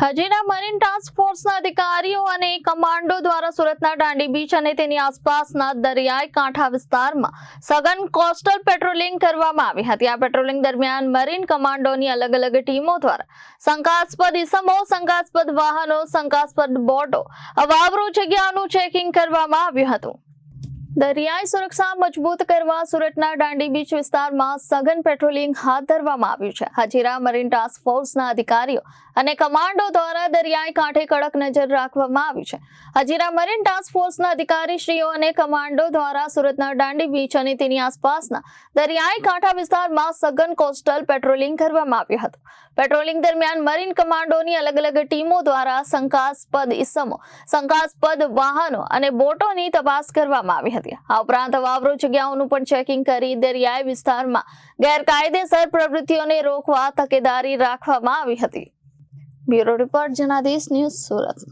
Hazira marine task ફોર્સના અધિકારીઓ અને કમાન્ડો દ્વારા સુરતના દાંડી બીચ અને તેની આસપાસના દરિયાઈ કાંઠા વિસ્તારમાં સઘન કોસ્ટલ પેટ્રોલિંગ કરવામાં આવી હતી. આ પેટ્રોલિંગ દરમિયાન મરીન કમાન્ડોની અલગ અલગ ટીમો દ્વારા શંકાસ્પદ ઇસમો, શંકાસ્પદ વાહનો, શંકાસ્પદ બોટો, અવાવરૂ જગ્યાનું ચેકિંગ કરવામાં આવ્યું હતું. દરિયાઈ સુરક્ષા મજબૂત કરવા સુરતના દાંડી બીચ વિસ્તારમાં સઘન પેટ્રોલિંગ હાથ ધરવામાં આવ્યું છે. હજીરા મરીન ટાસ્ક ફોર્સના અધિકારીઓ અને કમાન્ડો દ્વારા દરિયાઈ કાંઠે કડક નજર રાખવામાં આવી છે. હજીરા મરીન ટાસ્ક ફોર્સના અધિકારીશ્રીઓ અને કમાન્ડો દ્વારા સુરતના દાંડી બીચ અને તેની આસપાસના દરિયાઈ કાંઠા વિસ્તારમાં સઘન કોસ્ટલ પેટ્રોલિંગ કરવામાં આવ્યું હતું. પેટ્રોલિંગ દરમિયાન મરીન કમાન્ડોની અલગ અલગ ટીમો દ્વારા શંકાસ્પદ ઇસમો, શંકાસ્પદ વાહનો અને બોટોની તપાસ કરવામાં આવી હતી આ ઉપરાંત વાવરો જગ્યાઓનું પણ ચેકિંગ કરી દરિયાઈ વિસ્તારમાં ગેરકાયદેસર પ્રવૃત્તિઓને રોકવા તકેદારી રાખવામાં આવી હતી. Bureau report Janadesh news Surat.